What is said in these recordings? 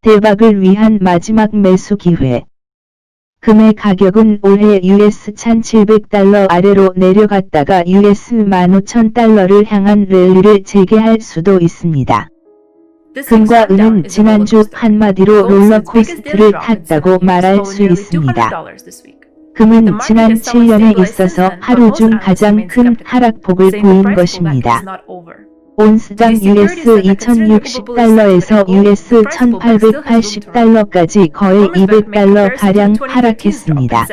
대박을 위한 마지막 매수 기회. 금의 가격은 올해 US 1700달러 아래로 내려갔다가 US 15000달러를 향한 랠리를 재개할 수도 있습니다. 금과 은은 지난주 한마디로 롤러코스트를 탔다고 말할 수 있습니다. 금은 지난 7년에 있어서 하루 중 가장 큰 하락폭을 보인 것입니다. 온스당 US 2060달러에서 US 1880달러까지 거의 200달러 가량 하락했습니다.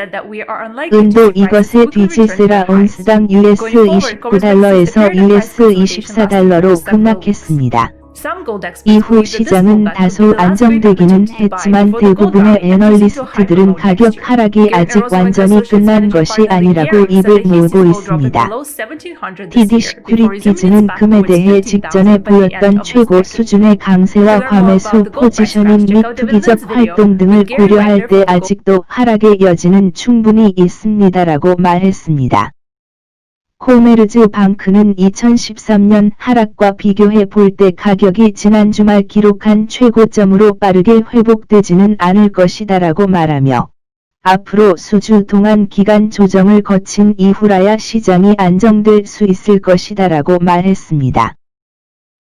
은도 이것에 뒤질세라 온스당 US 29달러에서 US 24달러로 급락했습니다. 이후 시장은 다소 안정되기는 했지만 대부분의 애널리스트들은 가격 하락이 아직 완전히 끝난 것이 아니라고 입을 모으고 있습니다. TD 시큐리티즈는 금에 대해 직전에 보였던 최고 수준의 강세와 과매수 포지셔닝 및 투기적 활동 등을 고려할 때 아직도 하락의 여지는 충분히 있습니다라고 말했습니다. 코메르즈 방크는 2013년 하락과 비교해 볼 때 가격이 지난 주말 기록한 최고점으로 빠르게 회복되지는 않을 것이다라고 말하며 앞으로 수주 동안 기간 조정을 거친 이후라야 시장이 안정될 수 있을 것이다라고 말했습니다.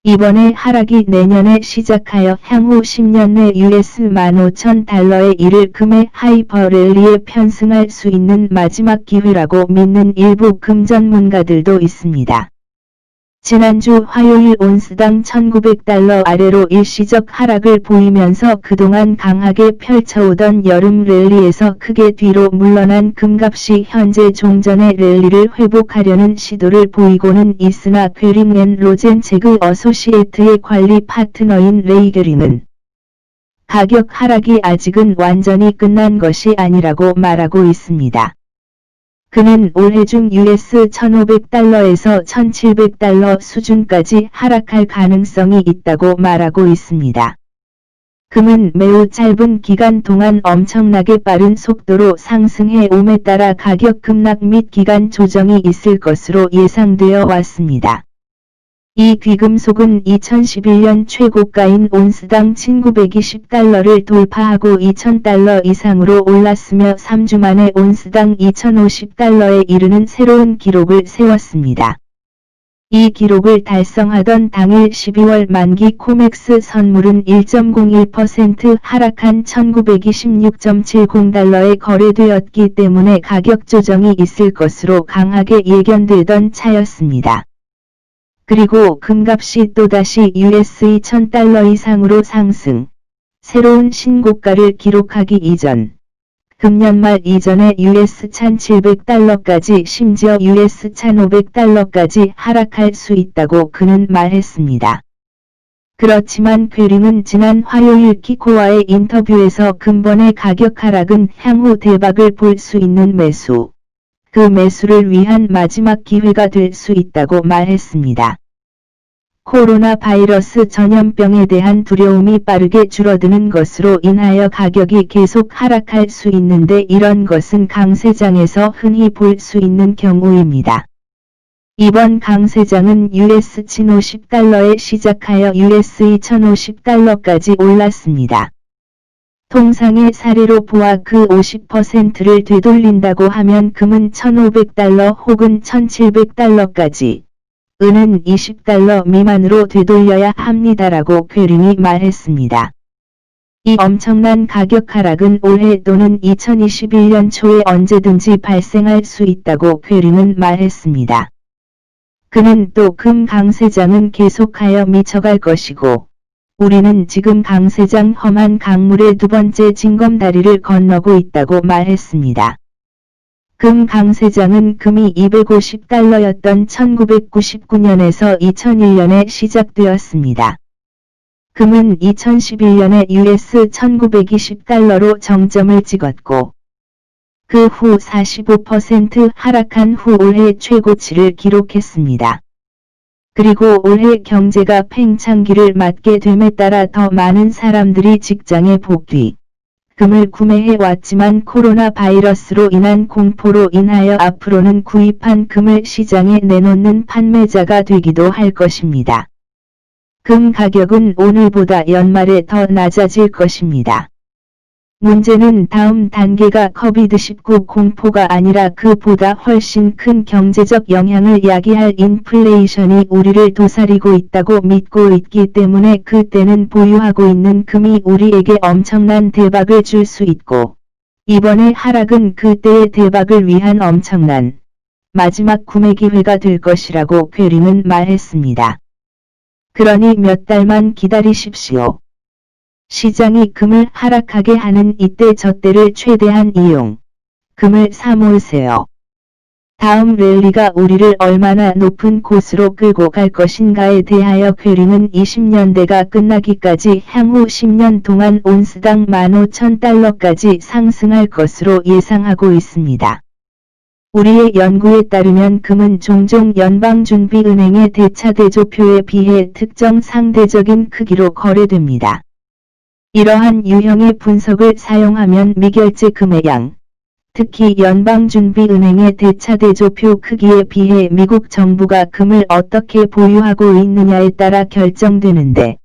이번에 하락이 내년에 시작하여 향후 10년 내 US 15,000달러에 이를 금의 하이퍼랠리에 편승할 수 있는 마지막 기회라고 믿는 일부 금 전문가들도 있습니다. 지난주 화요일 온스당 1900달러 아래로 일시적 하락을 보이면서 그동안 강하게 펼쳐오던 여름 랠리에서 크게 뒤로 물러난 금값이 현재 종전의 랠리를 회복하려는 시도를 보이고는 있으나 괴링 앤 로젠체그 어소시에트의 관리 파트너인 레이게링은 가격 하락이 아직은 완전히 끝난 것이 아니라고 말하고 있습니다. 그는 올해 중 US 1500달러에서 1700달러 수준까지 하락할 가능성이 있다고 말하고 있습니다. 금은 매우 짧은 기간 동안 엄청나게 빠른 속도로 상승해 옴에 따라 가격 급락 및 기간 조정이 있을 것으로 예상되어 왔습니다. 이 귀금속은 2011년 최고가인 온스당 1920달러를 돌파하고 2000달러 이상으로 올랐으며 3주 만에 온스당 2050달러에 이르는 새로운 기록을 세웠습니다. 이 기록을 달성하던 당일 12월 만기 코맥스 선물은 1.01% 하락한 1926.70달러에 거래되었기 때문에 가격 조정이 있을 것으로 강하게 예견되던 차였습니다. 그리고 금값이 또다시 US 2000달러 이상으로 상승, 새로운 신고가를 기록하기 이전, 금년 말 이전에 US 1700달러까지 심지어 US 1500달러까지 하락할 수 있다고 그는 말했습니다. 그렇지만 퀘링은 지난 화요일 키코와의 인터뷰에서 근본의 가격 하락은 향후 대박을 볼 수 있는 매수, 그 매수를 위한 마지막 기회가 될 수 있다고 말했습니다. 코로나 바이러스 전염병에 대한 두려움이 빠르게 줄어드는 것으로 인하여 가격이 계속 하락할 수 있는데 이런 것은 강세장에서 흔히 볼 수 있는 경우입니다. 이번 강세장은 US 1050달러에 시작하여 US 2050달러까지 올랐습니다. 통상의 사례로 보아 그 50%를 되돌린다고 하면 금은 1500달러 혹은 1700달러까지, 은은 20달러 미만으로 되돌려야 합니다라고 퀘링이 말했습니다. 이 엄청난 가격 하락은 올해 또는 2021년 초에 언제든지 발생할 수 있다고 퀘링은 말했습니다. 그는 또 금 강세장은 계속하여 미쳐갈 것이고, 우리는 지금 강세장 험한 강물의 두 번째 징검다리를 건너고 있다고 말했습니다. 금 강세장은 금이 250달러였던 1999년에서 2001년에 시작되었습니다. 금은 2011년에 US 1920달러로 정점을 찍었고, 그 후 45% 하락한 후 올해 최고치를 기록했습니다. 그리고 올해 경제가 팽창기를 맞게 됨에 따라 더 많은 사람들이 직장에 복귀, 금을 구매해 왔지만 코로나 바이러스로 인한 공포로 인하여 앞으로는 구입한 금을 시장에 내놓는 판매자가 되기도 할 것입니다. 금 가격은 오늘보다 연말에 더 낮아질 것입니다. 문제는 다음 단계가 커비드19 공포가 아니라 그보다 훨씬 큰 경제적 영향을 야기할 인플레이션이 우리를 도사리고 있다고 믿고 있기 때문에 그때는 보유하고 있는 금이 우리에게 엄청난 대박을 줄 수 있고 이번의 하락은 그때의 대박을 위한 엄청난 마지막 구매 기회가 될 것이라고 괴리는 말했습니다. 그러니 몇 달만 기다리십시오. 시장이 금을 하락하게 하는 이때 저때를 최대한 이용. 금을 사모으세요. 다음 랠리가 우리를 얼마나 높은 곳으로 끌고 갈 것인가에 대하여 괴리는 20년대가 끝나기까지 향후 10년 동안 온스당 15,000달러까지 상승할 것으로 예상하고 있습니다. 우리의 연구에 따르면 금은 종종 연방준비은행의 대차 대조표에 비해 특정 상대적인 크기로 거래됩니다. 이러한 유형의 분석을 사용하면 미결제 금의 양, 특히 연방준비은행의 대차대조표 크기에 비해 미국 정부가 금을 어떻게 보유하고 있느냐에 따라 결정되는데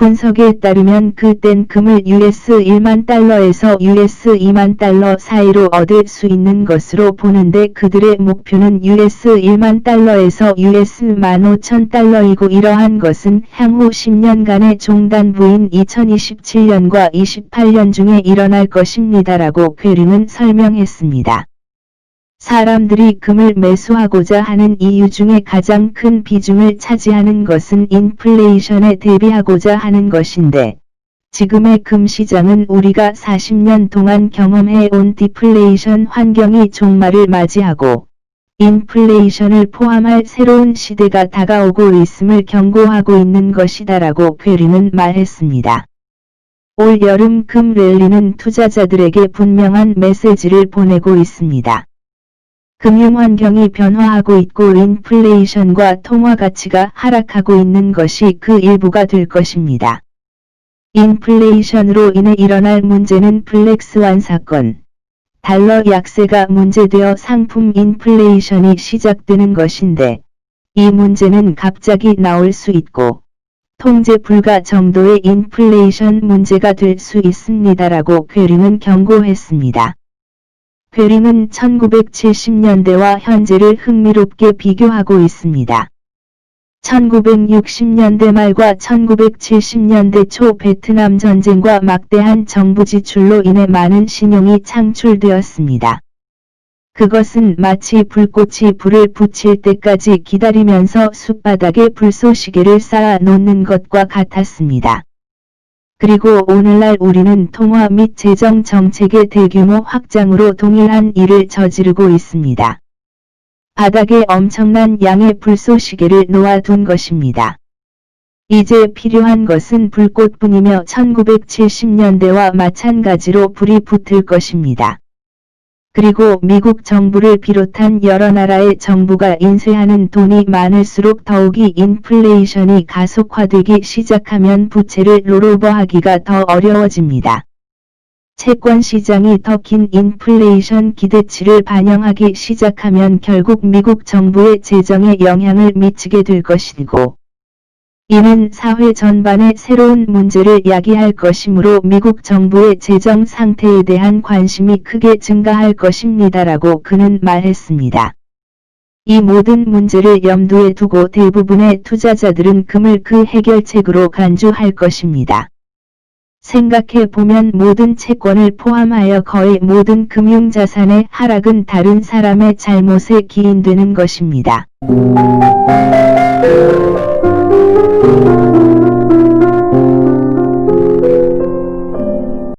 분석에 따르면 그땐 금을 US 1만 달러에서 US 2만 달러 사이로 얻을 수 있는 것으로 보는데 그들의 목표는 US 1만 달러에서 US 15,000달러이고 이러한 것은 향후 10년간의 종단부인 2027년과 28년 중에 일어날 것입니다라고 괴리는 설명했습니다. 사람들이 금을 매수하고자 하는 이유 중에 가장 큰 비중을 차지하는 것은 인플레이션에 대비하고자 하는 것인데, 지금의 금 시장은 우리가 40년 동안 경험해 온 디플레이션 환경이 종말을 맞이하고, 인플레이션을 포함할 새로운 시대가 다가오고 있음을 경고하고 있는 것이다라고 괴리는 말했습니다. 올 여름 금 랠리는 투자자들에게 분명한 메시지를 보내고 있습니다. 금융환경이 변화하고 있고 인플레이션과 통화 가치가 하락하고 있는 것이 그 일부가 될 것입니다. 인플레이션으로 인해 일어날 문제는 블랙스완 사건, 달러 약세가 문제되어 상품 인플레이션이 시작되는 것인데, 이 문제는 갑자기 나올 수 있고, 통제 불가 정도의 인플레이션 문제가 될 수 있습니다라고 괴리는 경고했습니다. 괴링은 1970년대와 현재를 흥미롭게 비교하고 있습니다. 1960년대 말과 1970년대 초 베트남 전쟁과 막대한 정부 지출로 인해 많은 신용이 창출되었습니다. 그것은 마치 불꽃이 불을 붙일 때까지 기다리면서 숲바닥에 불쏘시개를 쌓아 놓는 것과 같았습니다. 그리고 오늘날 우리는 통화 및 재정 정책의 대규모 확장으로 동일한 일을 저지르고 있습니다. 바닥에 엄청난 양의 불쏘시개를 놓아둔 것입니다. 이제 필요한 것은 불꽃뿐이며 1970년대와 마찬가지로 불이 붙을 것입니다. 그리고 미국 정부를 비롯한 여러 나라의 정부가 인쇄하는 돈이 많을수록 더욱이 인플레이션이 가속화되기 시작하면 부채를 롤오버하기가 더 어려워집니다. 채권 시장이 더 긴 인플레이션 기대치를 반영하기 시작하면 결국 미국 정부의 재정에 영향을 미치게 될 것이고 이는 사회 전반의 새로운 문제를 야기할 것이므로 미국 정부의 재정 상태에 대한 관심이 크게 증가할 것입니다라고 그는 말했습니다. 이 모든 문제를 염두에 두고 대부분의 투자자들은 금을 그 해결책으로 간주할 것입니다. 생각해 보면 모든 채권을 포함하여 거의 모든 금융자산의 하락은 다른 사람의 잘못에 기인되는 것입니다.